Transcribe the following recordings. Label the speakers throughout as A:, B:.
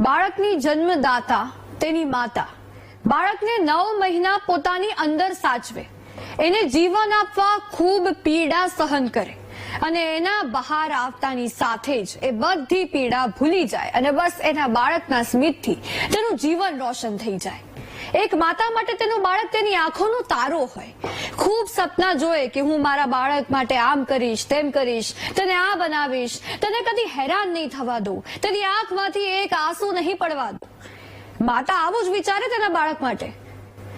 A: બાળકની જન્મદાતા, તેની માતા. બાળકને નવ મહિના પોતાની અંદર સાચવે. એને જીવન આપવા ખૂબ પીડા સહન કરે. અને એના બહાર આવતાની સાથે જ એ બધી પીડા ભૂલી જાય અને બસ એના બાળકના સ્મિતથી તેનું જીવન રોશન થઈ જાય. એક માતા માટે તેનું બાળક તેની આંખોનો તારો હોય. ખૂબ સપના જોએ કે હું મારા બાળક માટે આમ કરીશ, તેમ કરીશ, તને આ બનાવીશ, તને કદી હેરાન નહીં થવા દઉં, તેની આંખમાંથી એક આંસુ નહીં પડવા દઉં. માતા આવું જ વિચારે તેના બાળક માટે.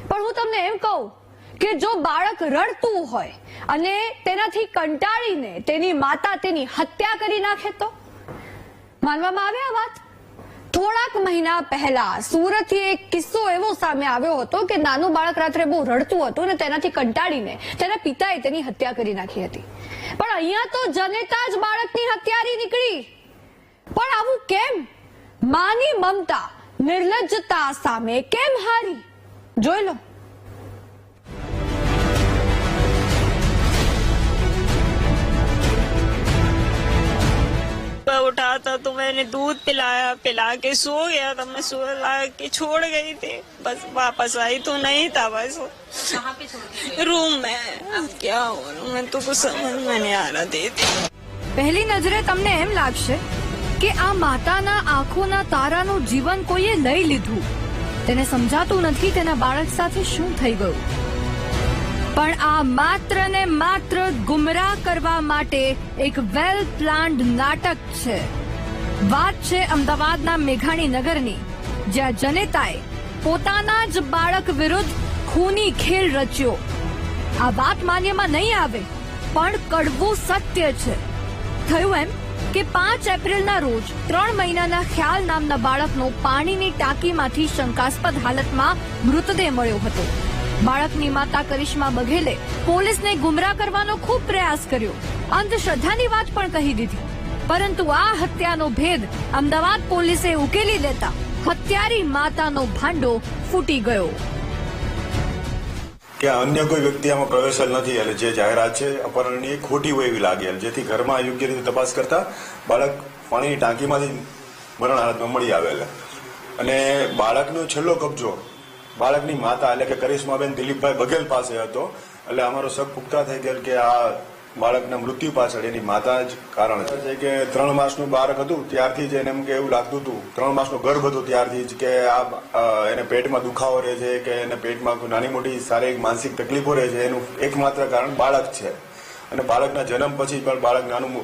A: પણ હું તમને એમ કહું કે જો બાળક રડતું હોય અને તેનાથી કંટાળીને તેની માતા તેની હત્યા કરી નાખે તો? માનવામાં આવે આ વાત? થોડાક મહિના પહેલા સુરતથી એક કિસ્સો એવો સામે આવ્યો હતો કે નાનું બાળક રાત્રે બહુ રડતું હતું અને તેનાથી કંટાળીને તેના પિતાએ તેની હત્યા કરી નાખી હતી. પણ અહીંયા તો જનેતા જ બાળકની હત્યારી નીકળી. પણ આવું કેમ? માની મમતા, નિર્લજ્જતા સામે કેમ હારી? જોઈ લો.
B: सुबह उठा था तो मैंने दूध पिलाया पिला के सो गया था मैं सो ला के छोड़ गई थी बस वापस आई तो नहीं था बस रूम में अब क्या हो मैं तो कुछ समझ में नहीं आ रहा थी
A: પહેલી નજરે તમને એમ લાગશે કે આ માતાના આંખોના તારાનું જીવન કોઈએ લઈ લીધું તેને સમજાતું નથી તેના બાળક સાથે શું થઈ ગયું પણ આ માત્ર ને માત્ર ગુમરાહ કરવા માટે એક વેલ પ્લાન્ડ નાટક છે. વાત છે અમદાવાદના મેઘાણી નગરની, જ્યાં જનેતાએ પોતાના જ બાળક વિરુદ્ધ ખૂની ખેલ રચ્યો. આ વાત માન્યમાં નહીં આવે, પણ કડવું સત્ય છે. થયું એમ કે પાંચ એપ્રિલના રોજ ત્રણ મહિનાના ખ્યાલ નામના બાળકનો પાણીની ટાંકીમાંથી શંકાસ્પદ હાલતમાં મૃતદેહ મળ્યો હતો. બાળકની માતા કરિશ્મા બઘેલે પોલીસને ગુમરાહ કરવાનો ખૂબ પ્રયાસ કર્યો. અંધશ્રદ્ધાની વાત પણ કહી દીધી. પરંતુ આ હત્યાનો ભેદ અમદાવાદ પોલીસે ઉકેલી લેતા હત્યારી માતાનો ભાંડો ફૂટી ગયો.
C: કે અન્ય કોઈ વ્યક્તિ આમાં પ્રવેશેલ નથી એટલે જે જાહેરાત છે અપહરણની ખોટી હોય એવી લાગે જેથી ઘરમાં યોગ્ય રીતે તપાસ કરતા બાળક પાણીની ટાંકીમાંથી મરણ હાલતમાં મળી આવેલ. અને બાળકનો છેલ્લો કબજો બાળકની માતા એટલે કે કરિશ્માબેન દિલીપભાઈ બઘેલ પાસે હતો. એટલે અમારો શક પુખ્તા થઈ ગયેલ કે આ બાળકના મૃત્યુ પાછળ એની માતા જ કારણ છે. કે ત્રણ માસનું બાળક હતું, ત્યારથી જ એને એમ કે એવું લાગતું હતું. ત્રણ માસનો ગર્ભ હતો ત્યારથી જ કે આ એને પેટમાં દુખાવો રહે છે, કે એને પેટમાં નાની મોટી શારીરિક માનસિક તકલીફો રહે છે, એનું એકમાત્ર કારણ બાળક છે. અને બાળકના જન્મ પછી પણ બાળક નાનું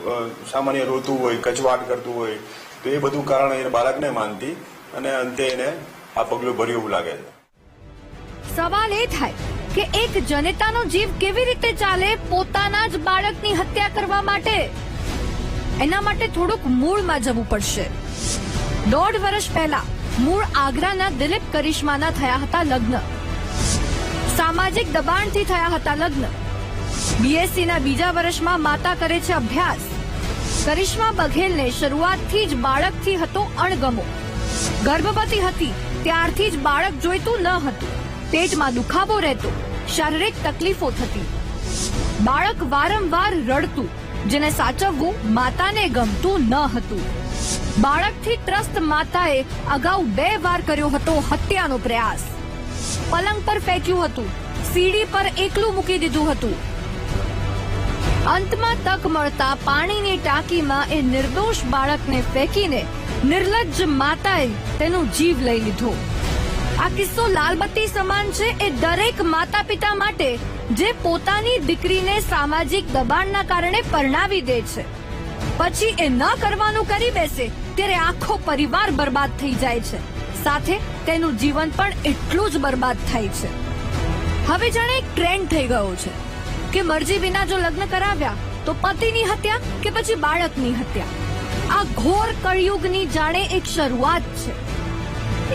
C: સામાન્ય રોતું હોય, કચવાટ કરતું હોય, તો એ બધું કારણ એને બાળકને માનતી અને અંતે એને આ પગલું ભર્યું એવું લાગે છે.
A: સવાલ એ થાય કે એક જનેતાનો જીવ કેવી રીતે ચાલે પોતાના જ બાળકની હત્યા કરવા માટે? એના માટે થોડુંક મૂળમાં જવું પડશે. દોઢ વર્ષ પહેલા મૂળ આગ્રાના દિલીપ કરિશ્માના થયા હતા લગ્ન. સામાજિક દબાણથી થયા હતા લગ્ન. બીએસસી ના બીજા વર્ષમાં માતા કરે છે અભ્યાસ. કરિશ્મા બઘેલને શરૂઆતથી જ બાળકથી હતો અણગમો. ગર્ભવતી હતી, ત્યારથી જ બાળક જોઈતું ન હતું. પેટમાં દુખાવો રહેતો, શારીરિક તકલીફો થતી. બાળક વારંવાર રડતું, જેને સાચવવું માતાને ગમતું ન હતું. બાળકથી ત્રસ્ત માતાએ અગાઉ બે વાર કર્યો હતો હત્યાનો પ્રયાસ. પલંગ પર ફેંક્યું હતું, સીડી પર એકલું મૂકી દીધું હતું. અંતમાં તક મળતા પાણીની ટાંકીમાં એ નિર્દોષ બાળકને ફેંકીને નિર્લજ્જ માતાએ તેનો જીવ લઈ લીધો. આ કિસ્સો લાલબત્તી સમાન છે એ દરેક માતા પિતા માટે જે પોતાની દીકરીને સામાજિક દબાણના કારણે પરણાવી દે છે. પછી એ ન કરવાનું કરી બેસે ત્યારે આખો પરિવાર બરબાદ થઈ જાય છે. સાથે તેનું જીવન પણ એટલું જ બરબાદ થાય છે. હવે જાણે એક ટ્રેન્ડ થઈ ગયો છે કે મરજી વિના જો લગ્ન કરાવ્યા તો પતિની હત્યા કે પછી બાળકની હત્યા? આ ઘોર કળયુગની જાણે એક શરૂઆત છે.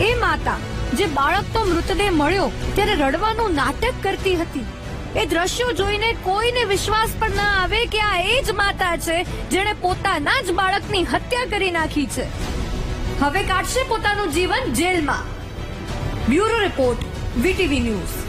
A: એ માતા જે બાળક તો મૃતદેહ મળ્યો ત્યારે રડવાનું નાટક કરતી હતી. એ દ્રશ્યો જોઈને કોઈને વિશ્વાસ પણ ના આવે કે આ એ જ માતા છે જેણે પોતાના જ બાળકની હત્યા કરી નાખી છે. હવે કાઢશે પોતાનું જીવન જેલમાં. Bureau report, VTV news.